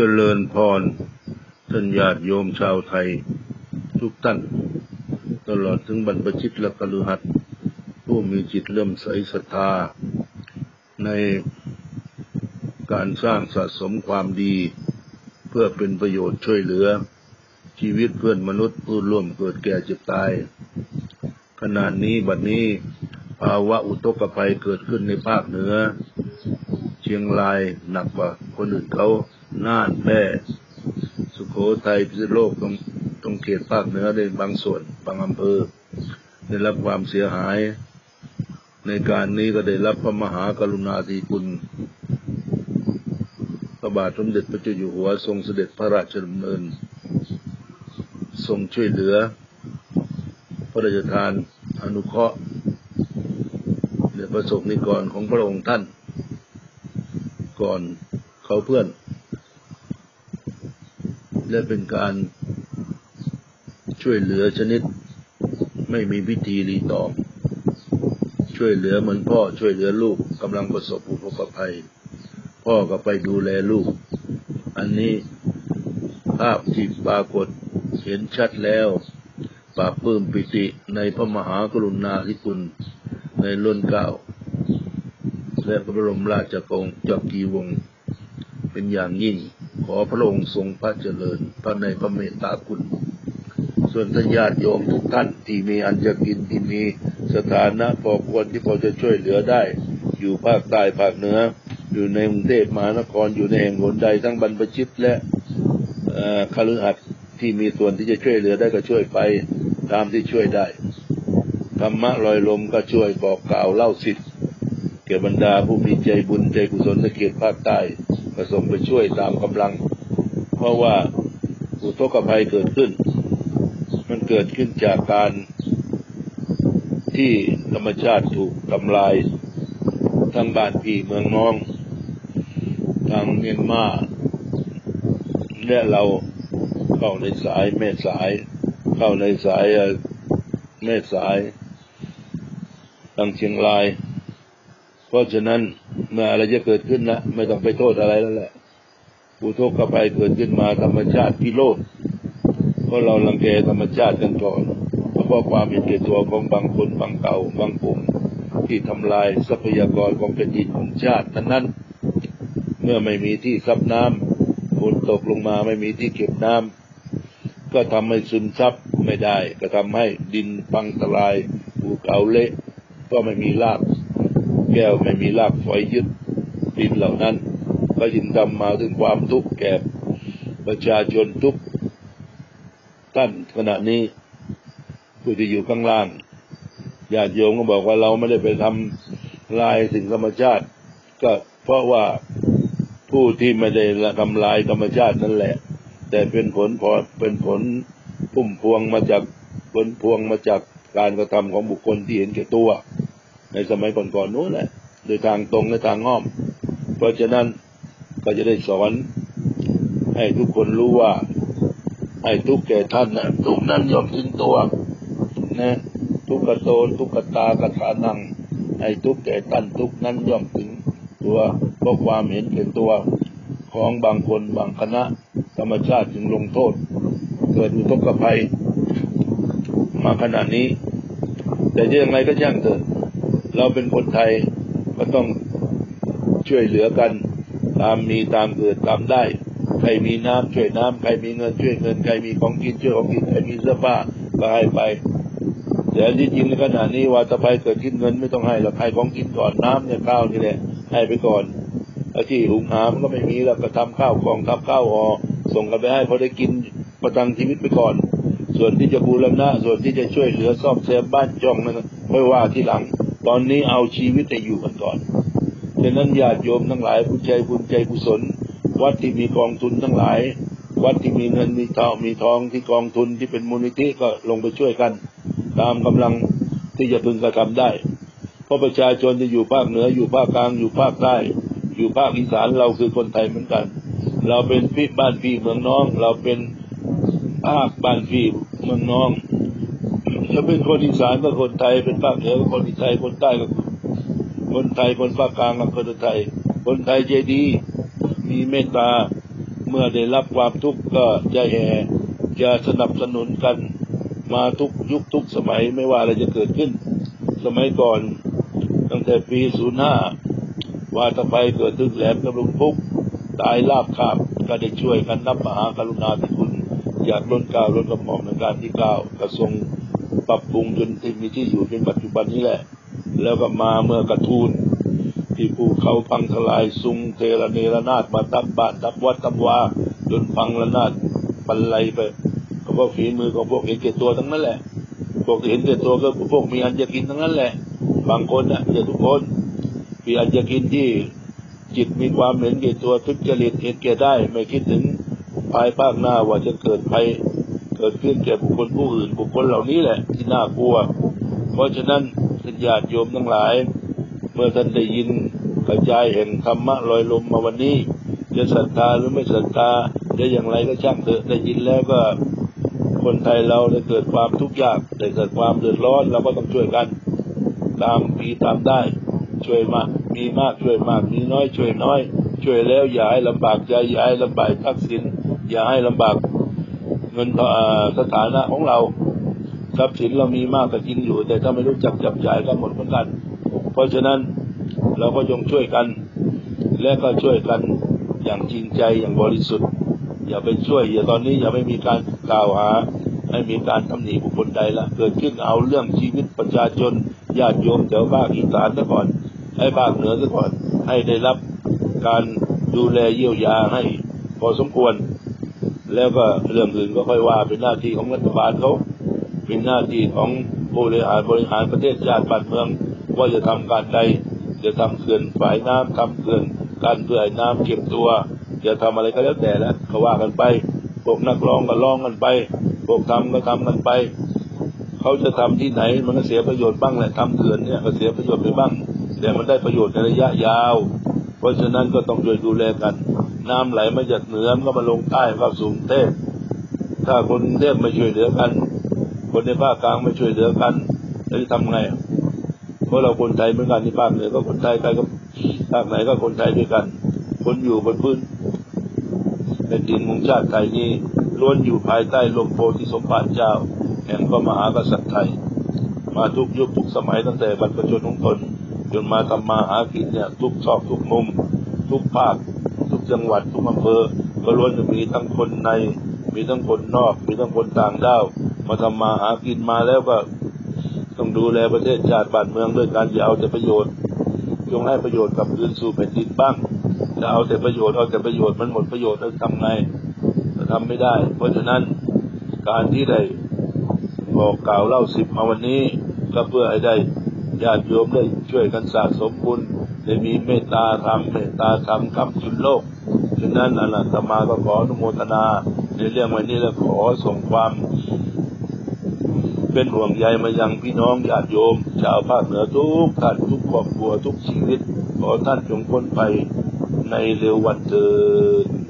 เจริญพรท่านญาติโยมชาวไทย ทุกท่าน ตลอดถึงบรรพชิตและกฤหัสผู้มีจิตเลื่อมใสศรัทธา ในการสร้างสะสมความดี เพื่อเป็นประโยชน์ช่วยเหลือ ชีวิตเพื่อนมนุษย์ผู้ร่วมเกิดแก่เจ็บตาย ขณะนี้บัดนี้ภาวะอุทกภัยเกิดขึ้นในภาคเหนือ เชียงรายหนักกว่าคนอื่นเขา น่านแพร่สุโขทัยพิษณุโลกตรงตรงเขตภาคเหนือในบางส่วนบางอำเภอ ได้รับความเสียหาย ในการนี้ก็ได้รับพระมหากรุณาธิคุณพระบาทสมเด็จพระเจ้าอยู่หัวทรงเสด็จพระราชดำเนิน ทรงช่วยเหลือ พระราชทานอนุเคราะห์ในประสบนิกรของพระองค์ท่าน ก่อนเขาเพื่อน และเป็นการช่วยเหลือชนิด ไม่มีพิธีรีตองช่วยเหลือเหมือนพ่อช่วยเหลือลูกกำลังประสบอุทกภัย พ่อก็ไปดูแลลูก อันนี้ภาพที่ปรากฏเห็นชัดแล้วปราบปื้มปิติในพระมหากรุณาธิคุณในรุ่นเก้าและพระบรมราชโองจักรีวงศ์เป็นอย่างยิ่ง ขอพระองค์ทรงพระเจริญพระในพระเมตตาคุณ ส่วนทญาติโยมทุกท่านที่มีอันจะกินที่มีสถานะพอควรที่พอจะช่วยเหลือได้ อยู่ภาคใต้ภาคเหนือ อยู่ในกรุงเทพมหานครอยู่ในแห่งหนใดทั้งบรรพชิตและคฤหัสถ์ที่มีส่วนที่จะช่วยเหลือได้ก็ช่วยไปตามที่ช่วยได้ธรรมะลอยลมก็ช่วยบอกกล่าวเล่าสิทธิ์แก่บรรดาผู้มีใจบุญใจกุศลในเขตภาคใต้ ก็ส่งไปช่วยตามกำลัง เพราะว่าอุทกภัยเกิดขึ้น มันเกิดขึ้นจากการที่ธรรมชาติถูกทำลาย ทั้งบ้านพี่เมืองน้อง ทางเมียนมาและเราเข้าในสายแม่สาย เข้าในสายแม่สายทางเชียงราย เพราะฉะนั้น เมื่ออะไรจะเกิดขึ้นนะไม่ต้องไปโทษอะไรแล้วแหละอุทกภัยเกิดขึ้นมาธรรมชาติพิโรธเพราะเราลังแกธรรมชาติกันก่อนเพราะความเห็นแก่ตัวของบางคนบางเก่าบางกลุ่มที่ทำลายทรัพยากรของแผ่นดินของชาตินั้นนั้น เมื่อไม่มีที่ซับน้ำฝนตกลงมาไม่มีที่เก็บน้ำก็ทำให้ซึมซับไม่ได้ ก็ทำให้ดินพังทลายภูเขาเละก็ไม่มีราก แก้วไม่มีรากฝอยยึดดินเหล่านั้น ก็ยิ่งทำมาถึงความทุกข์แก่ประชาชนทุกท่านขณะนี้ผู้ที่อยู่ข้างล่างญาติโยมก็บอกว่าเราไม่ได้ไปทำลายสิ่งธรรมชาติ ก็เพราะว่าผู้ที่ไม่ได้ทำลายธรรมชาตินั่นแหละ แต่เป็นผลพอเป็นผลพุ่มพวงมาจากผลพวงมาจากการกระทำของบุคคลที่เห็นแก่ตัว ในสมัยก่อนๆนู้นแหละโดยทางตรงและทางอ้อม เพราะฉะนั้นก็จะได้สอน ให้ทุกคนรู้ว่า ให้ทุกแก่ท่านนะทุกนั้นย่อมถึงตัวนะทุกขโตนทุกขตากระถานังให้ทุกแก่ท่านทุกนั้นย่อมถึงตัวเพราะความเห็นแก่ตัวของบางคนบางคณะ ธรรมชาติจึงลงโทษ เกิดอุทกภัย มาขนาดนี้ แต่ยังไงก็ช่างเถอะ เราเป็นคนไทยก็ต้องช่วยเหลือกัน ตามมีตามเกิดตามได้ ใครมีน้ำช่วยน้ำใครมีเงินช่วยเงิน ใครมีของกินช่วยของกิน ใครมีเสื้อผ้าก็ให้ไป แต่ที่จริงในขณะนี้ว่าตะไคเกิดขึ้นเงินไม่ต้องให้หรอกให้ของกินก่อนน้ำเนี่ยข้าวนี่แหละให้ไปก่อนแล้วที่หุงหามันก็ไม่มีแล้วก็ทำข้าวกล่องทำข้าวห่อส่งกันไปให้พอได้กินประทังชีวิตไปก่อน ส่วนที่จะบูรณะส่วนที่จะช่วยเหลือซ่อมแซมบ้านจ่องนั้นค่อยว่าที่หลัง ตอนนี้เอาชีวิตให้อยู่กันก่อนฉะนั้นญาติโยมทั้งหลายผู้ใจบุญใจกุศล วัดที่มีกองทุนทั้งหลาย วัดที่มีเงินมีทองมีทองที่กองทุนที่เป็นมูลนิธิก็ลงไปช่วยกัน ตามกำลังที่จะพึงกระทำได้ เพราะประชาชนที่อยู่ภาคเหนืออยู่ภาคกลางอยู่ภาคใต้ อยู่ภาคอีสานเราคือคนไทยเหมือนกัน เราเป็นพี่บ้านพี่เมืองน้อง เราเป็นภาคบ้านพี่เมืองน้อง จะเป็นคนอีสานก็คนไทยเป็นภาคเหนือก็คนอีสานคนใต้ก็คนไทยคนภาคกลางก็คนไทย คนไทยใจดี มีเมตตาเมื่อได้รับความทุกข์ก็จะแห่จะสนับสนุนกันมาทุกยุคทุกสมัยไม่ว่าอะไรจะเกิดขึ้น สมัยก่อน ตั้งแต่ปี 05ว่าตะไฟเกิดตึกแหลมกำลุงพุก ตายลาบคาบก็ได้ช่วยกันนับมหากรุณาธิคุณ อยากล้นกล้าวล้นกระหม่อมในการที่เก้ากระทรง ปรับปรุงจนที่มีที่อยู่เป็นปัจจุบันนี้แหละ แล้วก็มาเมื่อกระทูลที่ภูเขาพังทลายซุงเทระเนระนาดมาตับบานตับวัดตับวาจนพังระนาดบรรลัยไปก็เพราะฝีมือของพวกเห็นแก่ตัวทั้งนั้นแหละ พวกเห็นแก่ตัวก็พวกมีอันจะกินทั้งนั้นแหละ บางคนนะอย่าทุกคนมีอันจะกินที่จิตมีความเห็นแก่ตัวทุจริตเห็นแก่ได้ ไม่คิดถึงภายภาคหน้าว่าจะเกิดภัย เกิดขึ้นแก่บุคคลผู้อื่นบุคคลเหล่านี้แหละที่น่ากลัว เพราะฉะนั้นท่านญาติโยมทั้งหลาย เมื่อท่านได้ยินกระจายแห่งธรรมะลอยลมมาวันนี้จะศรัทธาหรือไม่ศรัทธาจะอย่างไรก็ช่างเถอะได้ยินแล้วก็ คนไทยเราได้เกิดความทุกข์ยากได้เกิดความเดือดร้อนเราก็ต้องช่วยกัน ตามมีตามได้ ช่วยมากมีมากช่วยมากมีน้อยช่วยน้อย ช่วยแล้วอย่าให้ลำบากใจอย่าให้ลำบากทักษิณอย่าให้ลำบาก เงินเอ่อสถานะของเราทรัพย์สินเรามีมากก็จริงอยู่ แต่ถ้าไม่รู้จักจับจ่ายก็หมดเหมือนกัน เพราะฉะนั้นเราก็ยงช่วยกัน และก็ช่วยกันอย่างจริงใจอย่างบริสุทธิ์ อย่าไปช่วย อย่าตอนนี้อย่าไม่มีการกล่าวหาไม่มีการตำหนิบุคคลใดละเกิดขึ้นเอาเรื่องชีวิตประชาชนญาติโยมแถวภาคอีสานซะก่อน ให้ภาคเหนือซะก่อน ให้ได้รับการดูแลเยียวยาให้พอสมควร แล้วก็เรื่องอื่นก็ค่อยว่าเป็นหน้าที่ของรัฐบาลเขาเป็นหน้าที่ของผู้บริหารบริหารประเทศชาติบ้านเมือง ว่าจะทำการใดจะทำเขื่อนฝายน้ำทำเขื่อนการเพื่อให้น้ำเก็บตัว จะทำอะไรก็แล้วแต่แล้วก็ว่ากันไปพวกนักร้องก็ร้องกันไปพวกทำก็ทำกันไป เขาจะทำที่ไหนมันก็เสียประโยชน์บ้างแหละทำเขื่อนเนี่ยก็เสียประโยชน์ไปบ้าง แต่มันได้ประโยชน์ในระยะยาว เพราะฉะนั้นก็ต้องช่วยดูแลกัน น้ำไหลมาจากเหนือมันก็มาลงใต้เข้าสูงเทพถ้าคนเทพไม่ช่วยเหลือกัน คนในภาคกลางไม่ช่วยเหลือกันแล้วจะทำไงเพราะเราคนไทยเหมือนกันที่ภาคเหนือก็คนไทยใครก็ภาคไหนก็คนไทยด้วยกัน คนอยู่บนพื้นแผ่นดินของชาติไทยนี้ล้วนอยู่ภายใต้ลมโพธิสมภารเจ้า แห่งพระมหากษัตริย์ไทย มาทุกยุคทุกสมัยตั้งแต่บรรพชนของตนจนมาทำมาหากินเนี่ยทุกซอกทุกมุม ทุกภาค จังหวัดทุกอำเภอก็ล้วนจะมีทั้งคนใน มีทั้งคนนอก มีทั้งคนต่างด้าวมาทำมาหากินมาแล้วก็ต้องดูแลประเทศชาติบ้านเมืองด้วยการอย่าเอาแต่ประโยชน์จงให้ประโยชน์กับคืนสู่แผ่นดินบ้างจะเอาแต่ประโยชน์เอาแต่ประโยชน์มันหมดประโยชน์แล้วทำไงทำไม่ได้ เพราะฉะนั้นการที่ได้บอกกล่าวเล่าสิบมาวันนี้ ก็เพื่อให้ได้ญาติโยมได้ช่วยกันสะสมบุญ ได้มีเมตตาธรรมเมตตาธรรมคำจุนโลกฉะนั้นอนันตมาก็ขออนุโมทนา ในเรื่องวันนี้และขอส่งความ เป็นห่วงใยมายังพี่น้องญาติโยม ชาวภาคเหนือทุกท่านทุกครอบครัวทุกชีวิต ขอท่านจงพ้นไปในเร็ววันเถิด